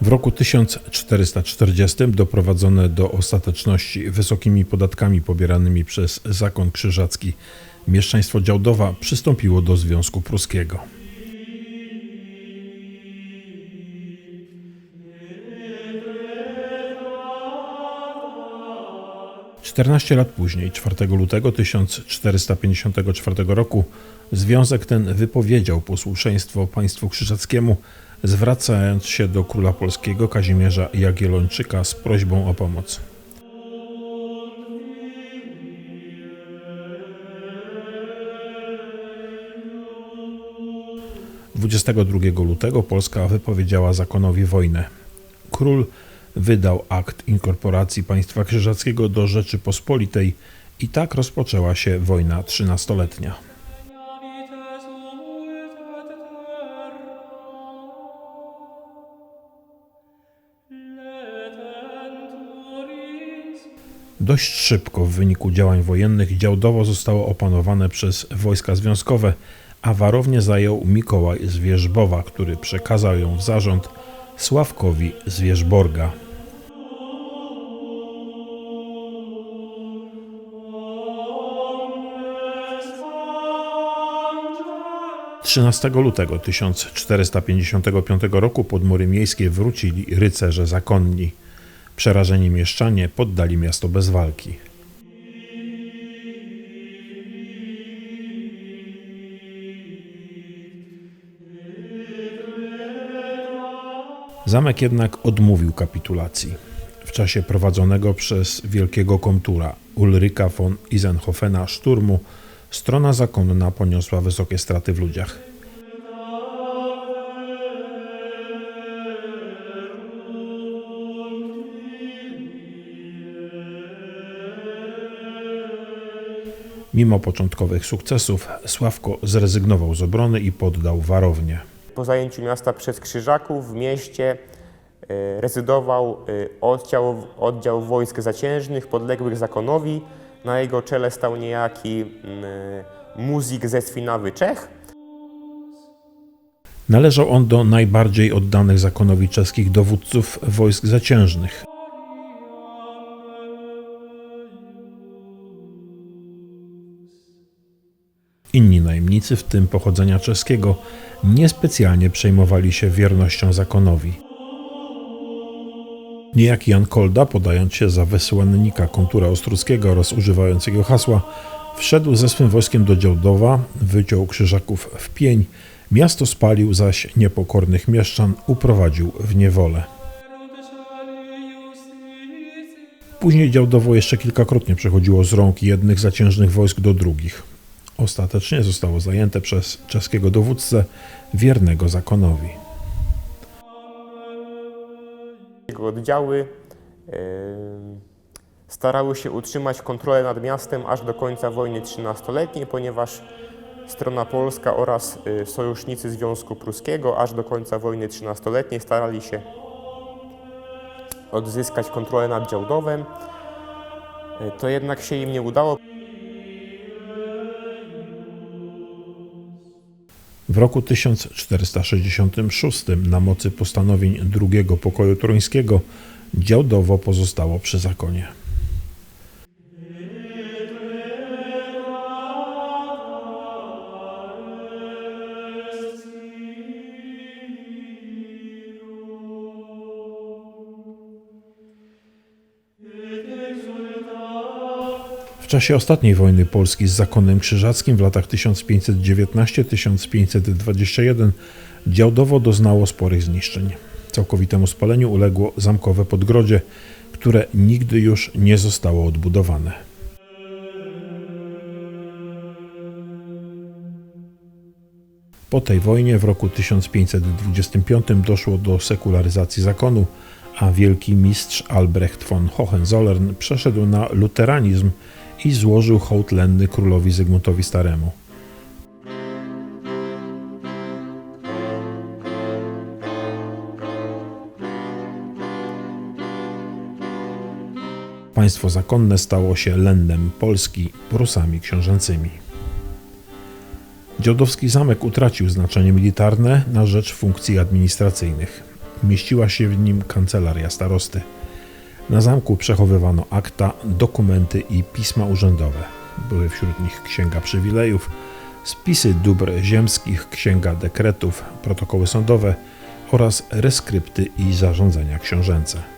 W roku 1440 doprowadzone do ostateczności wysokimi podatkami pobieranymi przez zakon krzyżacki mieszczaństwo Działdowa przystąpiło do Związku Pruskiego. 14 lat później, 4 lutego 1454 roku, związek ten wypowiedział posłuszeństwo państwu krzyżackiemu, zwracając się do króla polskiego Kazimierza Jagiellończyka z prośbą o pomoc. Dwudziestego drugiego lutego Polska wypowiedziała zakonowi wojnę. Król wydał akt inkorporacji państwa krzyżackiego do Rzeczypospolitej i tak rozpoczęła się wojna trzynastoletnia. Dość szybko w wyniku działań wojennych Działdowo zostało opanowane przez wojska związkowe, a warownię zajął Mikołaj z Wierzbowa, który przekazał ją w zarząd Sławkowi z Wierzborga. 13 lutego 1455 roku pod mury miejskie wrócili rycerze zakonni. Przerażeni mieszczanie poddali miasto bez walki. Zamek jednak odmówił kapitulacji. W czasie prowadzonego przez wielkiego komtura Ulryka von Isenhofena szturmu strona zakonna poniosła wysokie straty w ludziach. Mimo początkowych sukcesów, Sławko zrezygnował z obrony i poddał warownię. Po zajęciu miasta przez Krzyżaków w mieście e, rezydował e, oddział, oddział wojsk zaciężnych podległych zakonowi. Na jego czele stał niejaki mm, e, muzyk ze Swinawy Czech. Należał on do najbardziej oddanych zakonowi czeskich dowódców wojsk zaciężnych. Inni najemnicy, w tym pochodzenia czeskiego, niespecjalnie przejmowali się wiernością zakonowi. Niejaki Jan Kolda, podając się za wysłannika kontura ostruckiego oraz używając jego hasła, wszedł ze swym wojskiem do Działdowa, wyciął krzyżaków w pień, miasto spalił, zaś niepokornych mieszczan uprowadził w niewolę. Później Działdowo jeszcze kilkakrotnie przechodziło z rąk jednych zaciężnych wojsk do drugich. Ostatecznie zostało zajęte przez czeskiego dowódcę wiernego zakonowi. Jego oddziały e, starały się utrzymać kontrolę nad miastem aż do końca wojny trzynastoletniej, ponieważ strona polska oraz e, sojusznicy Związku Pruskiego aż do końca wojny trzynastoletniej starali się odzyskać kontrolę nad Działdowem. E, To jednak się im nie udało. W roku 1466 na mocy postanowień drugiego pokoju toruńskiego Działdowo pozostało przy zakonie. W czasie ostatniej wojny Polski z zakonem krzyżackim w latach 1519-1521 Działdowo doznało sporych zniszczeń. Całkowitemu spaleniu uległo zamkowe podgrodzie, które nigdy już nie zostało odbudowane. Po tej wojnie w roku 1525 doszło do sekularyzacji zakonu, a wielki mistrz Albrecht von Hohenzollern przeszedł na luteranizm i złożył hołd lenny królowi Zygmuntowi Staremu. Państwo zakonne stało się lennem Polski Prusami książęcymi. Działdowski zamek utracił znaczenie militarne na rzecz funkcji administracyjnych. Mieściła się w nim kancelaria starosty. Na zamku przechowywano akta, dokumenty i pisma urzędowe. Były wśród nich księga przywilejów, spisy dóbr ziemskich, księga dekretów, protokoły sądowe oraz reskrypty i zarządzenia książęce.